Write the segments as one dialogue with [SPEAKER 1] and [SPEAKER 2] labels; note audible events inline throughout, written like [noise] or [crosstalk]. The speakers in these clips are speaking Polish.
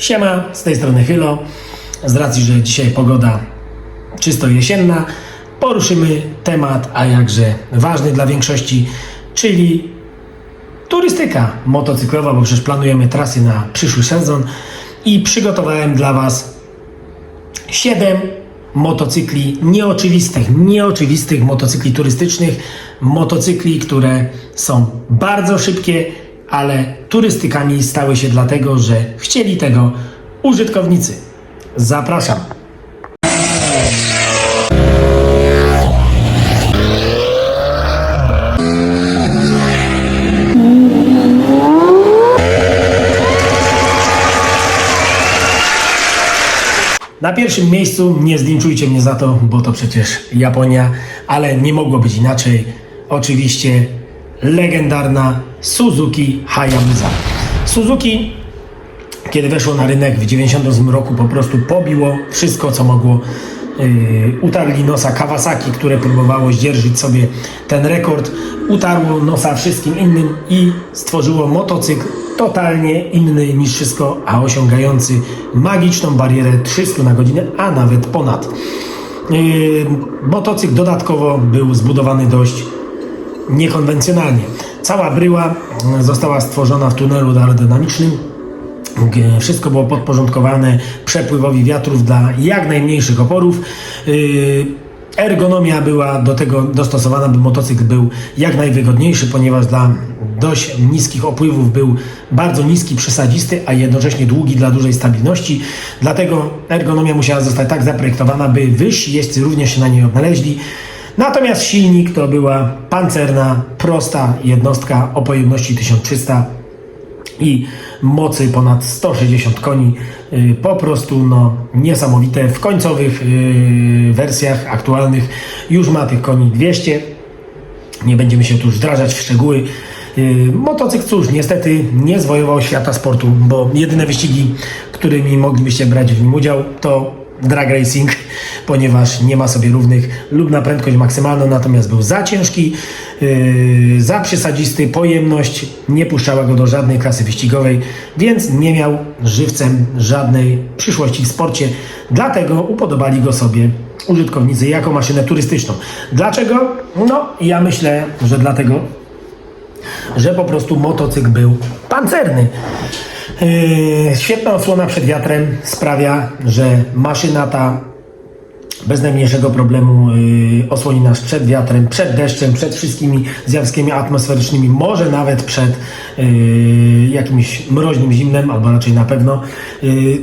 [SPEAKER 1] Siema, z tej strony Hylo. Z racji, że dzisiaj pogoda czysto jesienna, poruszymy temat, a jakże ważny dla większości, czyli turystyka motocyklowa, bo przecież planujemy trasy na przyszły sezon i przygotowałem dla Was 7 motocykli nieoczywistych, nieoczywistych motocykli turystycznych, motocykli, które są bardzo szybkie, ale turystykami stały się dlatego, że chcieli tego użytkownicy. Zapraszam. Na pierwszym miejscu, nie zdjęczujcie mnie za to, bo to przecież Japonia, ale nie mogło być inaczej. Oczywiście legendarna Suzuki Hayabusa. Suzuki, kiedy weszło na rynek w 98 roku, po prostu pobiło wszystko, co mogło. Yy, utarli nosa Kawasaki, które próbowało zdzierżyć sobie ten rekord. Utarło nosa wszystkim innym i stworzyło motocykl totalnie inny niż wszystko, a osiągający magiczną barierę 300 na godzinę, a nawet ponad. Yy, motocykl dodatkowo był zbudowany dość niekonwencjonalnie. Cała bryła mm, została stworzona w tunelu aerodynamicznym. Wszystko było podporządkowane przepływowi wiatrów dla jak najmniejszych oporów. Yy, Ergonomia była do tego dostosowana, by motocykl był jak najwygodniejszy, ponieważ dla dość niskich opływów był bardzo niski, przesadzisty, a jednocześnie długi dla dużej stabilności. Dlatego ergonomia musiała zostać tak zaprojektowana, by wyżsi jeźdźcy również się na niej odnaleźli. Natomiast silnik to była pancerna, prosta jednostka o pojemności 1300 i mocy ponad 160 koni. Yy, Po prostu no, niesamowite. W końcowych yy, wersjach aktualnych już ma tych koni 200. Nie będziemy się tu wdrażać w szczegóły. Yy, Motocykl, cóż, niestety nie zwojował świata sportu, bo jedyne wyścigi, którymi moglibyście brać w nim udział, to drag racing, ponieważ nie ma sobie równych lub na prędkość maksymalną, natomiast był za ciężki, yy, za przesadzisty, pojemność nie puszczała go do żadnej klasy wyścigowej, więc nie miał żywcem żadnej przyszłości w sporcie. Dlatego upodobali go sobie użytkownicy jako maszynę turystyczną. Dlaczego? No, ja myślę, że dlatego, że po prostu motocykl był pancerny. Yy, świetna osłona przed wiatrem sprawia, że maszyna ta bez najmniejszego problemu yy, osłoni nas przed wiatrem, przed deszczem, przed wszystkimi zjawiskami atmosferycznymi, może nawet przed yy, jakimś mroźnym zimnem, albo raczej na pewno.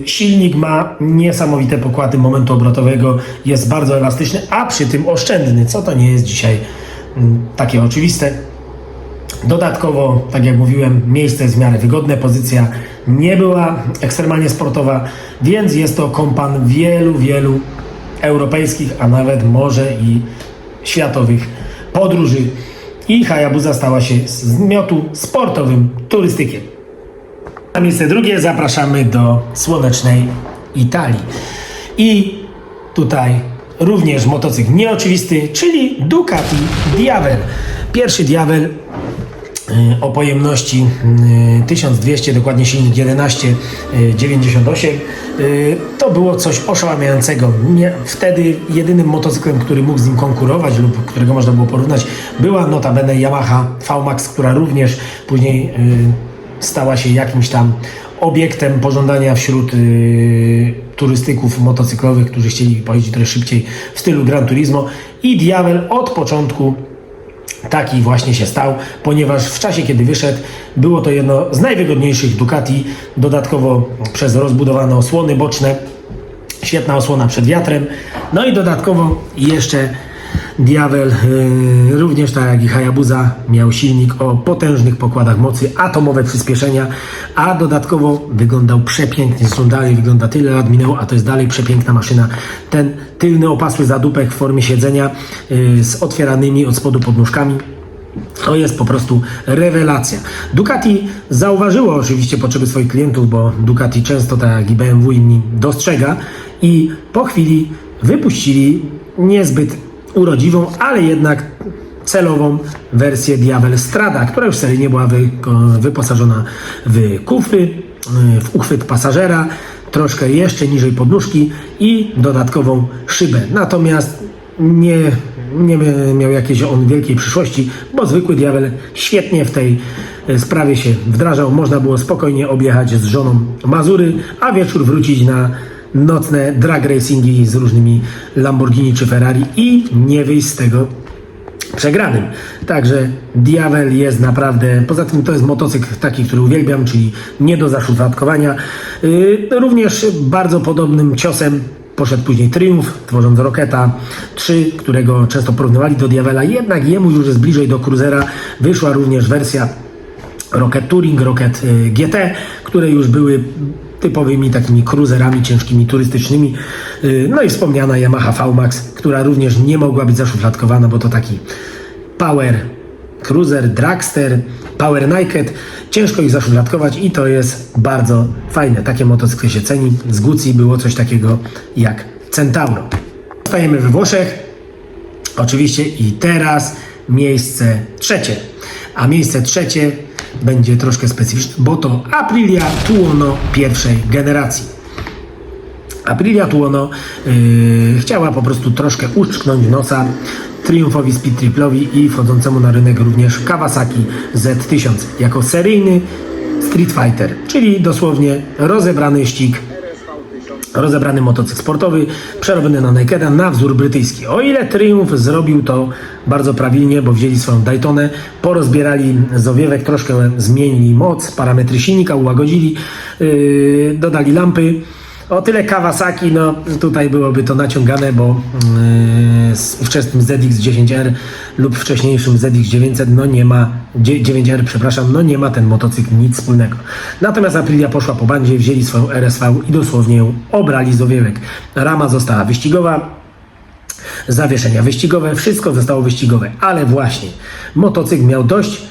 [SPEAKER 1] Silnik ma niesamowite pokłady momentu obrotowego, jest bardzo elastyczny, a przy tym oszczędny, co to nie jest dzisiaj mm, takie oczywiste. Dodatkowo, tak jak mówiłem, miejsce jest w miarę wygodne, pozycja nie była ekstremalnie sportowa, więc jest to kompan wielu, wielu europejskich, a nawet może i światowych podróży. I Hayabusa stała się z sportowym turystykiem. Na miejsce drugie zapraszamy do słonecznej Italii. I tutaj również motocykl nieoczywisty, czyli Ducati Diavel. Pierwszy Diavel o pojemności y, 1200, dokładnie silnik 1198. Y, To było coś oszałamiającego. Wtedy jedynym motocyklem, który mógł z nim konkurować lub którego można było porównać, była notabene Yamaha VMAX, która również później y, stała się jakimś tam obiektem pożądania wśród y, turystyków motocyklowych, którzy chcieli pojeździć trochę szybciej w stylu Gran Turismo. I Diavel od początku taki właśnie się stał, ponieważ w czasie, kiedy wyszedł, było to jedno z najwygodniejszych Ducati, dodatkowo przez rozbudowane osłony boczne, świetna osłona przed wiatrem, no i dodatkowo jeszcze Diavel, yy, również tak jak i Hayabusa, miał silnik o potężnych pokładach mocy, atomowe przyspieszenia, a dodatkowo wyglądał przepięknie, zresztą dalej wygląda tyle lat minęło, a to jest dalej przepiękna maszyna. Ten tylny opasły zadupek w formie siedzenia yy, z otwieranymi od spodu podnóżkami, to jest po prostu rewelacja. Ducati zauważyło oczywiście potrzeby swoich klientów, bo Ducati często, tak jak i BMW inni, dostrzega i po chwili wypuścili niezbyt urodziwą, ale jednak celową wersję Diavel Strada, która już seryjnie była wy, wyposażona w kufry, y, w uchwyt pasażera, troszkę jeszcze niżej podnóżki i dodatkową szybę. Natomiast nie, nie miał jakiejś on wielkiej przyszłości, bo zwykły diabel świetnie w tej y, sprawie się wdrażał. Można było spokojnie objechać z żoną Mazury, a wieczór wrócić na nocne drag racingi z różnymi Lamborghini czy Ferrari i nie wyjść z tego przegranym. Także Diavel jest naprawdę, poza tym to jest motocykl taki, który uwielbiam, czyli nie do zaszufladkowania. Yy, również bardzo podobnym ciosem poszedł później Triumph, tworząc Roketa 3, którego często porównywali do Diavela, jednak jemu już jest bliżej do Cruisera. Wyszła również wersja Rocket Touring, Rocket y, GT, które już były typowymi takimi cruiserami ciężkimi, turystycznymi. Y, No i wspomniana Yamaha VMAX, która również nie mogła być zaszufladkowana, bo to taki power cruiser, dragster, power naked. Ciężko ich zaszufladkować i to jest bardzo fajne. Takie motocykle się ceni. Z Gucci było coś takiego jak Centauro. Stajemy we Włoszech. Oczywiście i teraz miejsce trzecie. A miejsce trzecie będzie troszkę specyficzne, bo to Aprilia Tuono pierwszej generacji. Aprilia Tuono yy, chciała po prostu troszkę uszczknąć nosa Triumphowi Speed Triplowi i wchodzącemu na rynek również Kawasaki Z1000 jako seryjny Street Fighter, czyli dosłownie rozebrany ścig rozebrany motocykl sportowy, przerobiony na Nakeda na wzór brytyjski. O ile Triumph zrobił to bardzo prawilnie, bo wzięli swoją Daytonę, porozbierali z owiewek, troszkę zmienili moc, parametry silnika, ułagodzili, yy, dodali lampy. O tyle Kawasaki, no tutaj byłoby to naciągane, bo yy, z ówczesnym ZX-10R lub wcześniejszym ZX-900 no nie ma, 9R przepraszam, no nie ma ten motocykl nic wspólnego. Natomiast Aprilia poszła po bandzie, wzięli swoją RSV i dosłownie ją obrali z owiewek. Rama została wyścigowa, zawieszenia wyścigowe, wszystko zostało wyścigowe, ale właśnie motocykl miał dość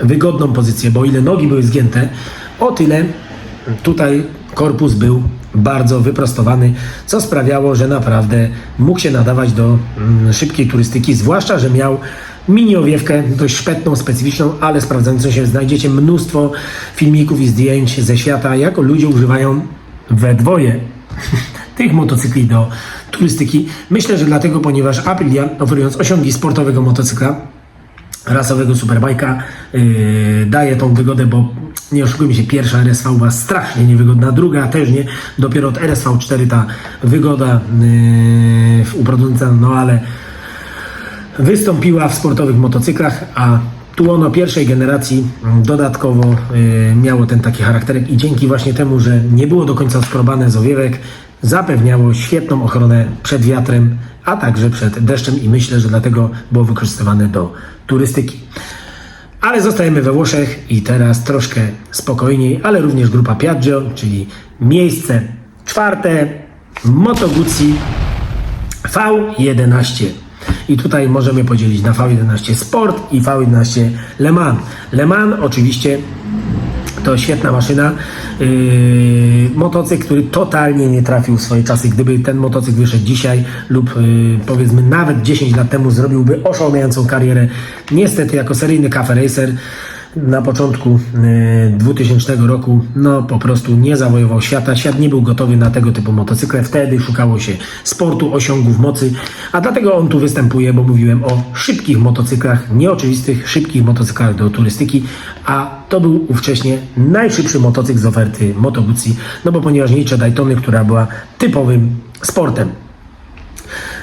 [SPEAKER 1] wygodną pozycję, bo ile nogi były zgięte, o tyle tutaj korpus był bardzo wyprostowany, co sprawiało, że naprawdę mógł się nadawać do mm, szybkiej turystyki, zwłaszcza, że miał mini owiewkę, dość szpetną, specyficzną, ale sprawdzającą się. Znajdziecie mnóstwo filmików i zdjęć ze świata, jak ludzie używają we dwoje [laughs] tych motocykli do turystyki. Myślę, że dlatego, ponieważ Aprilia, oferując osiągi sportowego motocykla, rasowego superbajka, yy, daje tą wygodę, bo nie oszukujmy się, pierwsza RSV była strasznie niewygodna, druga też nie, dopiero od RSV 4 ta wygoda yy, u producenta, no ale wystąpiła w sportowych motocyklach, a Tuono pierwszej generacji dodatkowo y, miało ten taki charakterek i dzięki właśnie temu, że nie było do końca skrobane z owiewek, zapewniało świetną ochronę przed wiatrem, a także przed deszczem i myślę, że dlatego było wykorzystywane do turystyki. Ale zostajemy we Włoszech i teraz troszkę spokojniej, ale również grupa Piaggio, czyli miejsce czwarte, Moto Guzzi V11. I tutaj możemy podzielić na V11 Sport i V11 Le Mans. Le Mans oczywiście to świetna maszyna. Yy, motocykl, który totalnie nie trafił w swoje czasy. Gdyby ten motocykl wyszedł dzisiaj lub yy, powiedzmy nawet 10 lat temu zrobiłby oszałamiającą karierę. Niestety jako seryjny cafe racer na początku yy, 2000 roku no po prostu nie zawojował świata. Świat nie był gotowy na tego typu motocykle. Wtedy szukało się sportu, osiągów, mocy, a dlatego on tu występuje, bo mówiłem o szybkich motocyklach, nieoczywistych, szybkich motocyklach do turystyki, a to był ówcześnie najszybszy motocykl z oferty Moto Guzzi, no bo ponieważ nie Daytony, która była typowym sportem.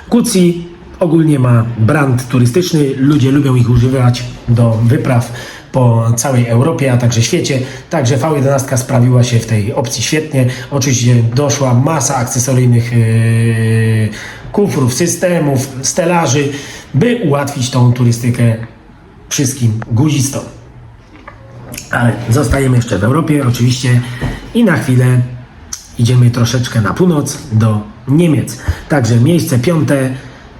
[SPEAKER 1] Guzzi ogólnie ma brand turystyczny, ludzie lubią ich używać do wypraw po całej Europie, a także świecie. Także V11 sprawiła się w tej opcji świetnie. Oczywiście doszła masa akcesoryjnych yy, kufrów, systemów, stelaży, by ułatwić tą turystykę wszystkim guzistom. Ale zostajemy jeszcze w Europie oczywiście i na chwilę idziemy troszeczkę na północ do Niemiec. Także miejsce piąte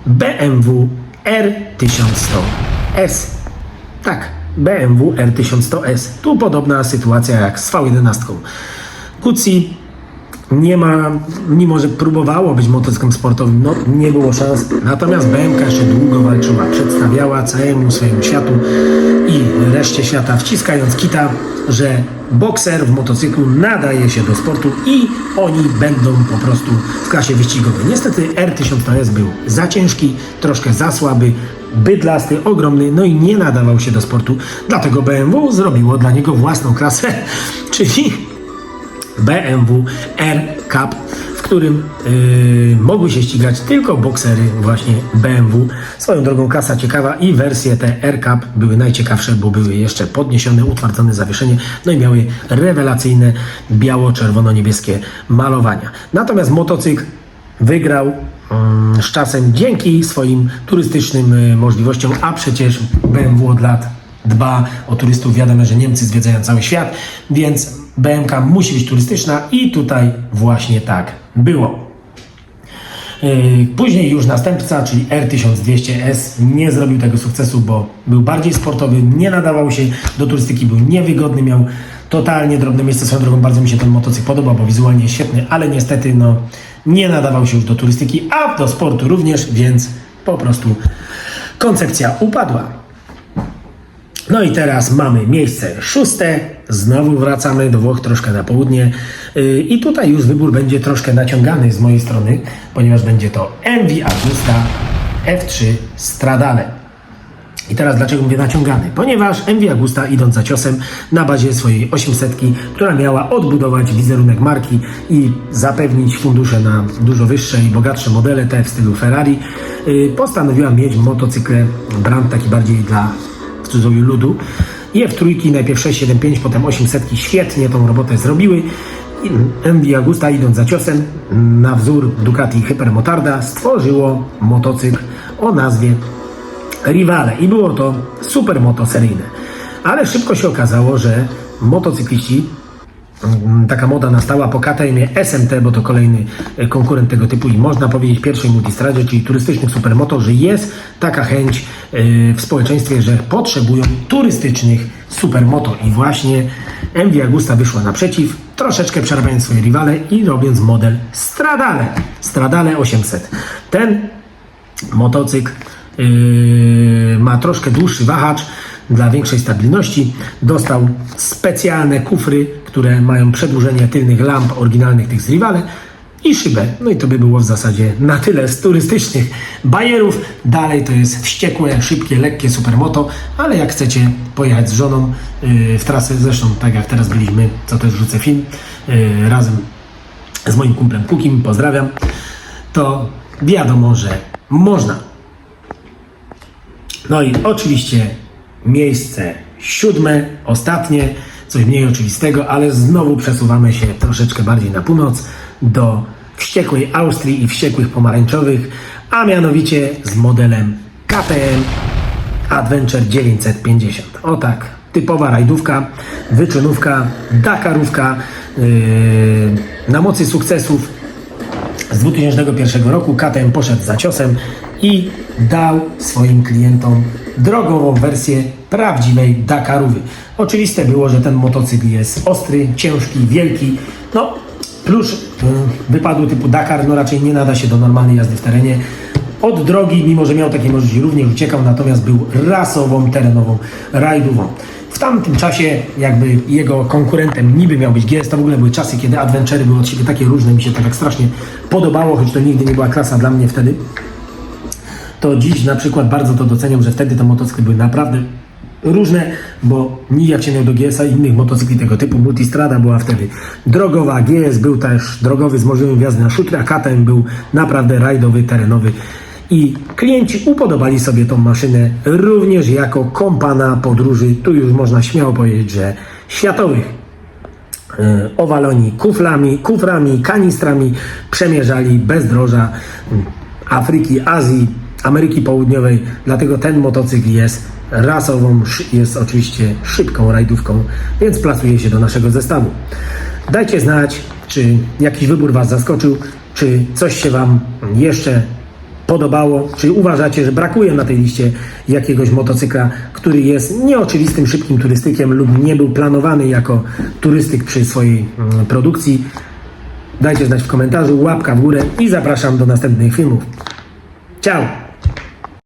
[SPEAKER 1] BMW R1100S. Tak, BMW R1100S. Tu podobna sytuacja jak z V11. Guzzi nie ma, mimo że próbowało być motocyklem sportowym, no nie było szans. Natomiast BMK jeszcze długo walczyła, przedstawiała całemu swojemu światu i reszcie świata, wciskając kita, że bokser w motocyklu nadaje się do sportu i oni będą po prostu w klasie wyścigowej. Niestety R1000S był za ciężki, troszkę za słaby, bydlasty, ogromny, no i nie nadawał się do sportu, dlatego BMW zrobiło dla niego własną klasę, [laughs] czyli BMW R Cup, w którym yy, mogły się ścigać tylko boksery właśnie BMW. Swoją drogą klasa ciekawa i wersje te R Cup były najciekawsze, bo były jeszcze podniesione, utwardzone zawieszenie, no i miały rewelacyjne biało-czerwono-niebieskie malowania. Natomiast motocykl wygrał z czasem dzięki swoim turystycznym y, możliwościom, a przecież BMW od lat dba o turystów. Wiadomo, że Niemcy zwiedzają cały świat, więc BMK musi być turystyczna i tutaj właśnie tak było. Yy, Później już następca, czyli R1200S, nie zrobił tego sukcesu, bo był bardziej sportowy, nie nadawał się do turystyki, był niewygodny, miał totalnie drobne miejsce. Swoją drogą bardzo mi się ten motocykl podoba, bo wizualnie jest świetny, ale niestety no, nie nadawał się już do turystyki, a do sportu również, więc po prostu koncepcja upadła. No i teraz mamy miejsce szóste. Znowu wracamy do Włoch troszkę na południe. Yy, I tutaj już wybór będzie troszkę naciągany z mojej strony, ponieważ będzie to MV Agusta F3 Stradale. I teraz dlaczego mówię naciągany? Ponieważ MV Agusta idąc za ciosem na bazie swojej 800, która miała odbudować wizerunek marki i zapewnić fundusze na dużo wyższe i bogatsze modele, te w stylu Ferrari, yy, postanowiła mieć motocykle brand taki bardziej dla w cudzysłowie ludu. I F3, najpierw 675, potem 800 świetnie tą robotę zrobiły. MV Agusta idąc za ciosem na wzór Ducati Hypermotarda stworzyło motocykl o nazwie Rivale i było to super moto seryjne. Ale szybko się okazało, że motocykliści Mm, taka moda nastała po KTM SMT, bo to kolejny e, konkurent tego typu i można powiedzieć pierwszej multistradzie, czyli turystycznych supermoto, że jest taka chęć e, w społeczeństwie, że potrzebują turystycznych supermoto i właśnie MV Agusta wyszła naprzeciw, troszeczkę przerabiając swoje rywale i robiąc model Stradale, Stradale 800. Ten motocykl yy, ma troszkę dłuższy wahacz dla większej stabilności. Dostał specjalne kufry, które mają przedłużenie tylnych lamp oryginalnych tych z Rivale i szybę. No i to by było w zasadzie na tyle z turystycznych bajerów. Dalej to jest wściekłe, szybkie, lekkie supermoto, ale jak chcecie pojechać z żoną yy, w trasę, zresztą tak jak teraz byliśmy, co też wrzucę film, yy, razem z moim kumplem Kukim, pozdrawiam, to wiadomo, że można. No i oczywiście miejsce siódme, ostatnie, coś mniej oczywistego, ale znowu przesuwamy się troszeczkę bardziej na północ do wściekłej Austrii i wściekłych pomarańczowych, a mianowicie z modelem KTM Adventure 950. O tak, typowa rajdówka, wyczynówka, Dakarówka yy, na mocy sukcesów z 2001 roku KTM poszedł za ciosem i dał swoim klientom drogową wersję prawdziwej Dakarówy. Oczywiste było, że ten motocykl jest ostry, ciężki, wielki. No, plus y, wypadły typu Dakar, no raczej nie nada się do normalnej jazdy w terenie. Od drogi, mimo że miał takie możliwości, również uciekał, natomiast był rasową, terenową rajdową. W tamtym czasie jakby jego konkurentem niby miał być GS, to w ogóle były czasy, kiedy adventury były od siebie takie różne, mi się to tak strasznie podobało, choć to nigdy nie była klasa dla mnie wtedy. To dziś na przykład bardzo to doceniam, że wtedy te motocykle były naprawdę różne, bo nijak się miał do GS-a i innych motocykli tego typu. Multistrada była wtedy drogowa, GS był też drogowy z możliwością jazdy na szutrę, a KTM był naprawdę rajdowy, terenowy. I klienci upodobali sobie tą maszynę również jako kompana podróży. Tu już można śmiało powiedzieć, że światowych e, owaloni kuflami, kuframi, kanistrami przemierzali bezdroża Afryki, Azji, Ameryki Południowej. Dlatego ten motocykl jest rasową, jest oczywiście szybką rajdówką, więc plasuje się do naszego zestawu. Dajcie znać, czy jakiś wybór Was zaskoczył, czy coś się Wam jeszcze podobało, czy uważacie, że brakuje na tej liście jakiegoś motocykla, który jest nieoczywistym, szybkim turystykiem lub nie był planowany jako turystyk przy swojej mm, produkcji. Dajcie znać w komentarzu, łapka w górę i zapraszam do następnych filmów. Ciao!